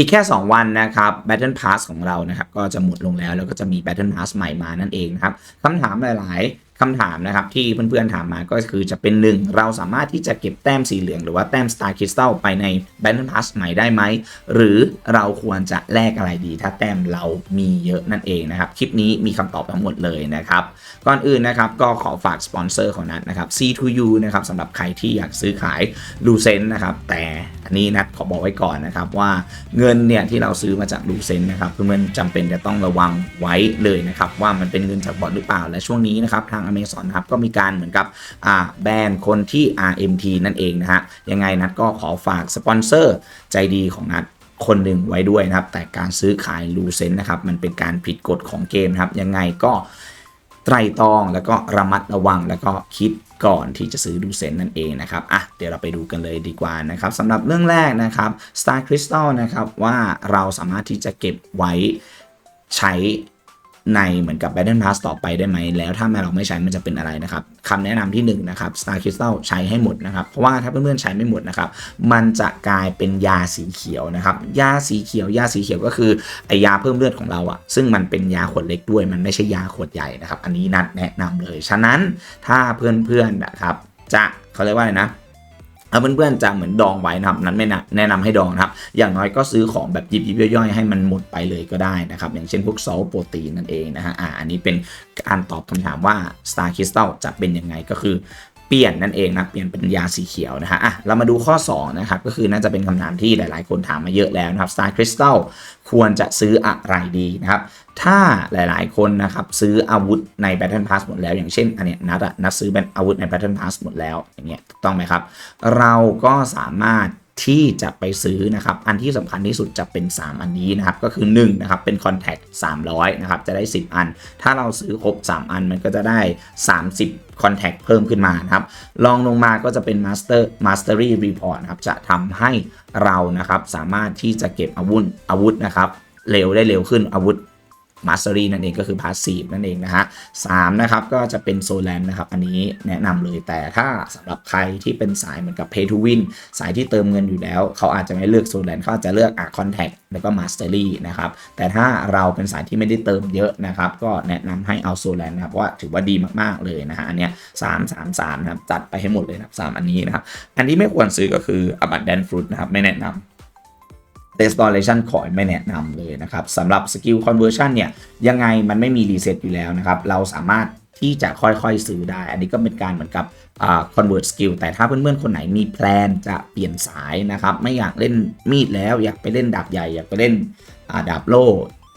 อีกแค่ 2 วันนะครับ Battle Pass ของเรานะครับก็จะหมดลงแล้วแล้วก็จะมี Battle Pass ใหม่มานั่นเองนะครับคำถามหลาย ๆคำถามนะครับที่เพื่อนๆถามมาก็คือจะเป็นหนึ่งเราสามารถที่จะเก็บแต้มสีเหลืองหรือว่าแต้ม Star Crystal ไปใน Battle Pass ใหม่ได้ไหม หรือเราควรจะแลกอะไรดี ถ้าแต้มเรามีเยอะนั่นเองนะครับ คลิปนี้มีคำตอบทั้งหมดเลยนะครับ ก่อนอื่นนะครับก็ขอฝากสปอนเซอร์ของนัทนะครับ C2U นะครับสำหรับใครที่อยากซื้อขายลูเซนนะครับแต่ อันนี้นัทขอบอกไว้ก่อนนะครับว่าเงินเนี่ยที่เราซื้อมาจากลูเซนนะครับเพื่อนๆจำเป็นจะต้องระวังไว้เลยนะครับว่ามันเป็นเงินจากบอทหรือเปล่า และช่วงนี้นะครับทาง Amazon ครับก็มีการเหมือนกับอ่าแบนคนที่ RMT นั่นเองนะฮะยังไงนัทก็ขอฝากสปอนเซอร์ใจดีของนัทคนหนึ่งไว้ด้วยนะครับ แต่การซื้อขายลูเซนนะครับมันเป็นการผิดกฎของเกมนะครับยังไงก็ ไตรตรองแล้วก็ระมัดระวังแล้วก็คิดก่อนที่จะซื้อดูเซนนั่นเองนะครับ อะ เดี๋ยวเราไปดูกันเลยดีกว่านะครับสำหรับเรื่องแรกนะครับ Star Crystal นะครับว่าเราสามารถที่จะเก็บไว้ใช้ ในเหมือนกับ Battle Pass ต่อไปได้ไหม แล้วถ้าเราไม่ใช้มันจะเป็นอะไรนะครับคำแนะนำที่1นงนะครับ Star Crystal ใช้ให้หมดนะครับ เพราะว่าถ้าเพื่อนๆใช้ไม่หมดนะครับ มันจะกลายเป็นยาสีเขียวนะครับ ยาสีเขียว ยาสีเขียวก็คือไอยาเพิ่มเลือดของเราอะซึ่งมันเป็นยาขวดเล็กด้วย มันไม่ใช่ยาขวดใหญ่นะครับ อันนี้นัดแนะนำเลย ฉะนั้นถ้าเพื่อนๆนะครับ จะเขาเรียกว่าอะไรนะ ถ้าเพื่อนๆจะเหมือนดองไว้นะครับนั้นไม่นะแนะนำให้ดองนะครับ อย่างน้อยก็ซื้อของแบบยิบยิบย่อยๆให้มันหมดไปเลยก็ได้นะครับ อย่างเช่นพวกซลโปรตีนนั่นเองนะฮะอ่าอันนี้เป็นการตอบคำถามว่า Star Crystal จะเป็นยังไงก็คือ เปลี่ยนนั่นเองนะเปลี่ยนเป็นยาสีเขียวนะฮะอะเรามาดูข้อ2นะครับก็คือน่าจะเป็นคำถามที่หลาย ๆ คนถามมาเยอะแล้วนะครับสไตล์คริสตัลควรจะซื้ออะไรดีนะครับถ้าหลาย ๆ คนนะครับซื้ออาวุธใน Battle Pass หมดแล้ว อย่างเช่นอันเนี้ยนัดอะนัดซื้อเป็นอาวุธใน Battle Pass หมดแล้วอย่างเงี้ยถูกต้องไหมครับ เราก็สามารถ ที่จะไปซื้อนะครับ อันที่สำคัญที่สุดจะเป็น 3 อันนี้นะครับ ก็คือ1นะครับ เป็น Contact 300 นะครับ จะได้ 10 อัน ถ้าเราซื้อครบ 3 อันมันก็จะได้ 30 Contact เพิ่มขึ้นมานะครับ ลองลงมาก็จะเป็น Master Mastery Report นะครับ จะทำให้เรานะครับ สามารถที่จะเก็บอาวุธอาวุธนะครับ เร็วได้เร็วขึ้นอาวุธ มาสเตอรี่นั่นเองก็คือพาสซีฟนั่นเองนะฮะสามนะครับก็จะเป็นโซแลนนะครับอันนี้แนะนำเลยแต่ถ้าสำหรับใครที่เป็นสายเหมือนกับ Pay to Win สายที่เติมเงินอยู่แล้ว เขาอาจจะไม่เลือกโซแลนเขาอาจจะเลือกอะคอนแทคแล้วก็มาสเตอรี่นะครับแต่ถ้าเราเป็นสายที่ไม่ได้เติมเยอะนะครับก็แนะนำให้เอาโซแลนนะครับเพราะว่าถือว่าดีมากๆเลยนะฮะอันเนี้ยสามสามสามนะครับจัดไปให้หมดเลยนะครับสามอันนี้นะครับอันที่ไม่ควรซื้อก็คือ Abundant Fruit นะครับไม่แนะนำ restoration coin ไม่แนะนำเลยนะครับสำหรับ skill conversion เนี่ยยังไงมันไม่มีรีเซ็ตอยู่แล้วนะครับ เราสามารถที่จะค่อยๆซื้อได้ อันนี้ก็เป็นการเหมือนกับอ่า convert skill แต่ถ้าเพื่อนๆ คนไหนมีแพลนจะเปลี่ยนสายนะครับ ไม่อยากเล่นมีดแล้วอยากไปเล่นดาบใหญ่ อยากไปเล่นดาบโล่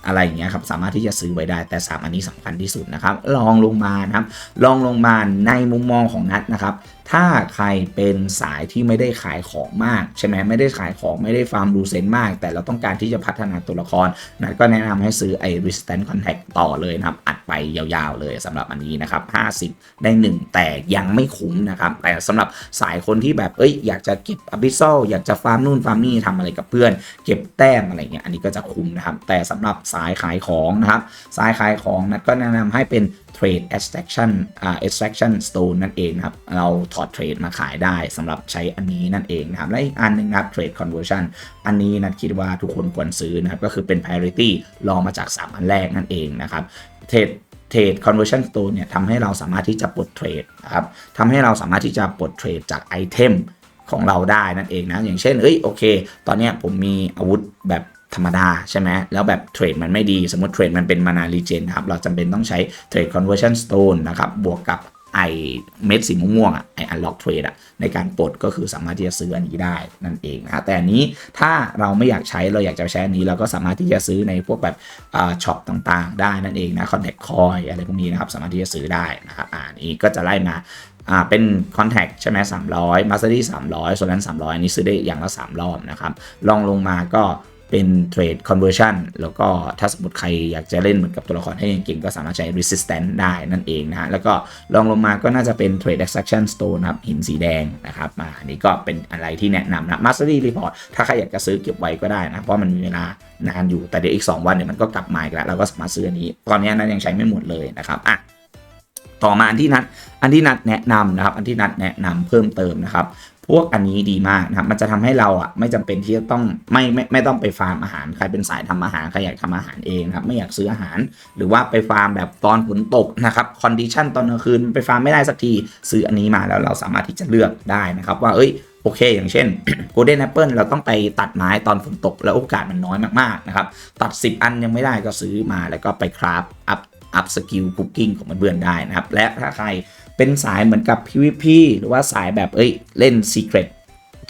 อะไรอย่างเงี้ยครับสามารถที่จะซื้อไว้ได้แต่ 3 อันนี้สำคัญที่สุดนะครับลองลงมานะครับลองลงมาในมุมมองของนัดนะครับถ้าใครเป็นสายที่ไม่ได้ขายของมากใช่ไหมไม่ได้ขายของไม่ได้ฟาร์มดูเซนมาก แต่เราต้องการที่จะพัฒนาตัวละครนัดก็แนะนำให้ซื้อไอ้ resistant contact ต่อเลยนะครับ อัดไปยาวๆเลยสำหรับอันนี้นะครับ 50 ได้ 1 แต่ยังไม่คุ้มนะครับ แต่สำหรับสายคนที่แบบเอ้ยอยากจะเก็บอ b ิ s ซอยากจะฟาร์มนู่นฟาร์มนี่ทำอะไรกับเพื่อน เก็บแต้มอะไรเงี้ยอันนี้ก็จะคุ้มนะครับ แต่สำหรับสายขายของนะครับ สายขายของนัดก็แนะนำให้เป็น trade extraction อ่า extraction stone นั่นเองนะครับ เราถอดเทรดมาขายได้สำหรับใช้อันนี้นั่นเองนะครับ และอีกอันหนึงนะครับ trade conversion อันนี้นัดคิดว่าทุกคนควรซื้อนะครับ ก็คือเป็น priority รองมาจาก 3 อันแรกนั่นเองนะครับ trade เทรด conversion stone เนี่ยทำให้เราสามารถที่จะปลดเทรดครับทำให้เราสามารถที่จะปลดเทรดจากไอเทมของเราได้นั่นเองนะ อย่างเช่น เอ้ย โอเค ตอนนี้ผมมีอาวุธแบบ ธรรมดาใช่ไหมแล้วแบบเทรดมันไม่ดี สมมติเทรดมันเป็นมานารีเจนครับ เราจำเป็นต้องใช้เทรด conversion stone นะครับ บวกกับไอเม็ดสีม่วงๆอะไอ unlock trade อะในการปลดก็คือสามารถที่จะซื้ออันนี้ได้นั่นเองนะแต่อันนี้ถ้าเราไม่อยากใช้เราอยากจะใช้อันนี้เราก็สามารถที่จะซื้อในพวกแบบช็อปต่างๆ ได้นั่นเองนะ contact coin อะไรพวกนี้นะครับสามารถที่จะซื้อได้นะครับอ่าอันนี้ก็จะไล่มาอ่าเป็น Contact ใช่ไหม300 Mastery 300ส่วนนั้น300อันนี้ซื้อได้อย่างละ3รอบนะครับลองลงมาก็ เป็น Trade Conversion แล้วก็ถ้าสมมติใครอยากจะเล่นเหมือนกับตัวละครให้เก่งก็สามารถใช้ Resistance ได้นั่นเองนะฮะ แล้วก็ลองลงมาก็น่าจะเป็น Trade Extraction Stone นะครับ หินสีแดงนะครับอันนี้ก็เป็นอะไรที่แนะนำนะ Mastery Report ถ้าใครอยากจะซื้อเก็บไว้ก็ได้นะ เพราะมันมีเวลานานอยู่แต่เดี๋ยวอีก 2 วันเนี่ยมันก็กลับมาอีกแล้วเราก็สามารถซื้ออันนี้ ตอนนี้นั้นยังใช้ไม่หมดเลยนะครับอะต่อมาอันที่นัดอันที่นัดแนะนำนะครับ อันที่นัดแนะนำเพิ่มเติมนะครับ พวกอันนี้ดีมากนะครับ มันจะทำให้เราอะไม่จำเป็นที่จะต้องไม่ไม่ไม่ต้องไปฟาร์มอาหาร ใครเป็นสายทำอาหารใครอยากทำอาหารเองนะครับ ไม่อยากซื้ออาหาร หรือว่าไปฟาร์มแบบตอนฝนตกนะครับคอนดิชันตอนกลางคืนไปฟาร์มไม่ได้สักทีซื้ออันนี้มาแล้วเราสามารถที่จะเลือกได้นะครับ ว่าเอ้ยโอเค อย่างเช่น Golden Apple เราต้องไปตัดไม้ตอนฝนตก แล้วโอกาสมันน้อยมากๆนะครับ ตัด 10 อันยังไม่ได้ก็ซื้อมาแล้วก็ไปคราฟอัพอัพสกิลคุกกิ้งของเพื่อนๆได้นะครับ และถ้าใคร เป็นสายเหมือนกับ PVP หรือว่าสายแบบเอ้ยเล่น Secret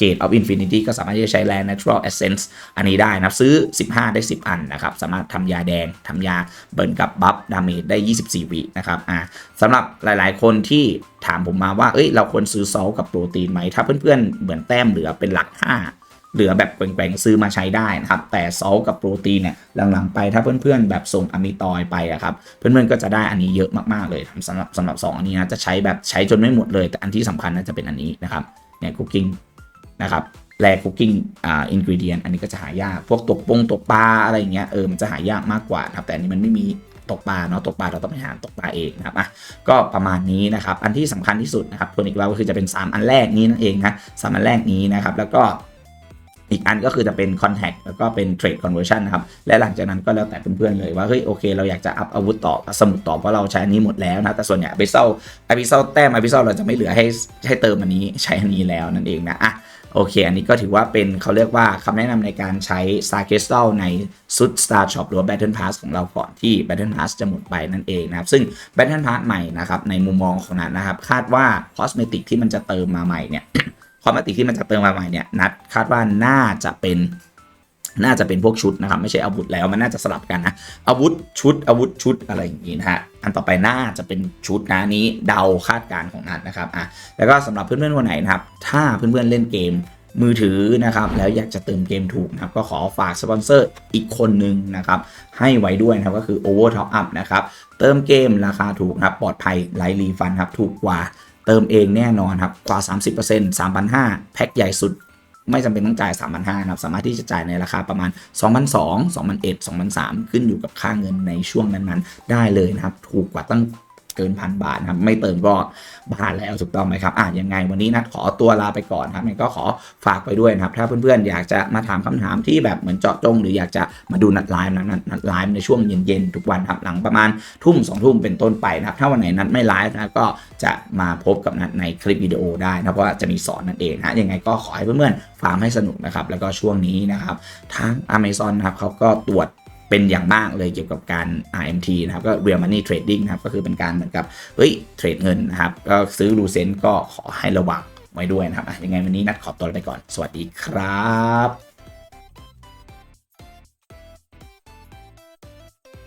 Gate of Infinity ก็สามารถที่จะใช้ Land Natural Essence อันนี้ได้นะซื้อ 15 ได้ 10 อันนะครับ สามารถทำยาแดงทำยาเบิร์นกับบัฟดาเมจได้ 24 วินะครับอ่าสำหรับหลายๆ คนที่ถามผมมาว่า เอ้ย เราควรซื้อซอลกับโปรตีนไหม ถ้าเพื่อนๆ เหมือนแต้มเหลือเป็นหลัก 5 เหลือแบบแกว่งๆซื้อมาใช้ได้นะครับ แต่ซอลกับโปรตีนเนี่ยหลังๆไปถ้าเพื่อนๆ แบบส่งอะมิตอยไปอะครับเพื่อนๆก็จะได้อันนี้เยอะมากๆเลยสำหรับสำหรับ 2 อันนี้นะจะใช้แบบใช้จนไม่หมดเลย แต่อันที่สำคัญน่าจะเป็นอันนี้นะครับเนี่ยคุกกิ้งนะครับแรคุกกิ้งอ่าอินกริเดียนอันนี้ก็จะหายาก พวกตกปงตกปลาอะไรอย่างเงี้ยเออมันจะหายากมากกว่านะครับแต่อันนี้มันไม่มีตกปลาเนาะตกปลาเราต้องไปหาตกปลาเองนะครับอะก็ประมาณนี้นะครับ อันที่สำคัญที่สุดนะครับทวนอีกแล้วก็คือจะเป็น 3 อันแรกนี้นั่นเองนะสามอันแรกนี้นะครับ แล้วก็ อีกอันก็คือจะเป็น Contact แล้วก็เป็น Trade Conversion นะครับ และหลังจากนั้นก็แล้วแต่เพื่อนๆเลยว่า เฮ้ย โอเค เราอยากจะอัพอาวุธต่อสมุดต่อเพราะเราใช้อันนี้หมดแล้วนะ แต่ส่วนใหญ่อพิเซลอพิเซลแต้มอพิเซลเราจะไม่เหลือให้ให้เติมอันนี้ใช้อันนี้แล้วนั่นเองนะอะโอเค อันนี้ก็ถือว่าเป็นเขาเรียกว่าคำแนะนำในการใช้ Star Crystal ในซุด Star Shop หรือ Battle Pass ของเราก่อนที่ Battle Pass จะหมดไปนั่นเองนะครับ ซึ่ง Battle Pass ใหม่นะครับ ในมุมมองของนัทนะครับ คาดว่า Cosmetic ที่มันจะเติมมาใหม่เนี่ย คอสเมติที่มันจะเติมมาใหม่เนี่ยนัดคาดว่าน่าจะเป็นน่าจะเป็นพวกชุดนะครับ ไม่ใช่อาวุธแล้วมันน่าจะสลับกันนะอาวุธชุดอาวุธชุดอะไรอย่างนี้นะฮะอันต่อไปน่าจะเป็นชุดนะนี้เดาคาดการณ์ของนัดนะครับอะแล้วก็สำหรับเพื่อนๆคนไหนนะครับ ถ้าเพื่อนๆเล่นเกมมือถือนะครับ แล้วอยากจะเติมเกมถูกนะครับ ก็ขอฝากสปอนเซอร์อีกคนหนึ่งนะครับ ให้ไว้ด้วยนะครับก็คือ Over Top Up นะครับ เติมเกมราคาถูกนะครับปลอดภัยไร้รีฟันครับถูกกว่า เติมเองแน่นอนครับกว่า 30% 3,500 แพ็คใหญ่สุด ไม่จำเป็นต้องจ่าย 3,500นะครับ สามารถที่จะจ่ายในราคาประมาณ 2,200 2,100 2,300ขึ้นอยู่กับค่าเงินในช่วงนั้นๆ ได้เลยนะครับ ถูกกว่าตั้ง เกินพันบาทนะครับไม่เติมก็บาทแล้วถูกต้องไหมครับอะยังไงวันนี้นัดขอตัวลาไปก่อนครับก็ขอฝากไปด้วยนะครับ ถ้าเพื่อนๆอยากจะมาถามคำถามที่แบบเหมือนเจาะจง หรืออยากจะมาดูนัดไลฟ์นะนัดไลฟ์ในช่วงเย็นๆทุกวันครับหลังประมาณทุ่มสองทุ่มเป็นต้นไปนะครับถ้าวันไหนนัดไม่ไลฟ์นะก็จะมาพบกับนัดในคลิปวิดีโอได้นะเพราะว่าจะมีสอนนั่นเองนะยังไงก็ขอให้เพื่อนๆฟาร์มให้สนุกนะครับแล้วก็ช่วงนี้นะครับทาง Amazon นะครับเขาก็ตรวจ เป็นอย่างมากเลยเกี่ยวกับการ RMT นะครับก็ Real Money Trading นะครับก็คือเป็นการเหมือนกับเฮ้ยเทรดเงินนะครับก็ซื้อรูเซนก็ขอให้ระวังไว้ด้วยนะครับยังไงวันนี้นัดขอตัวไปก่อน สวัสดีครับ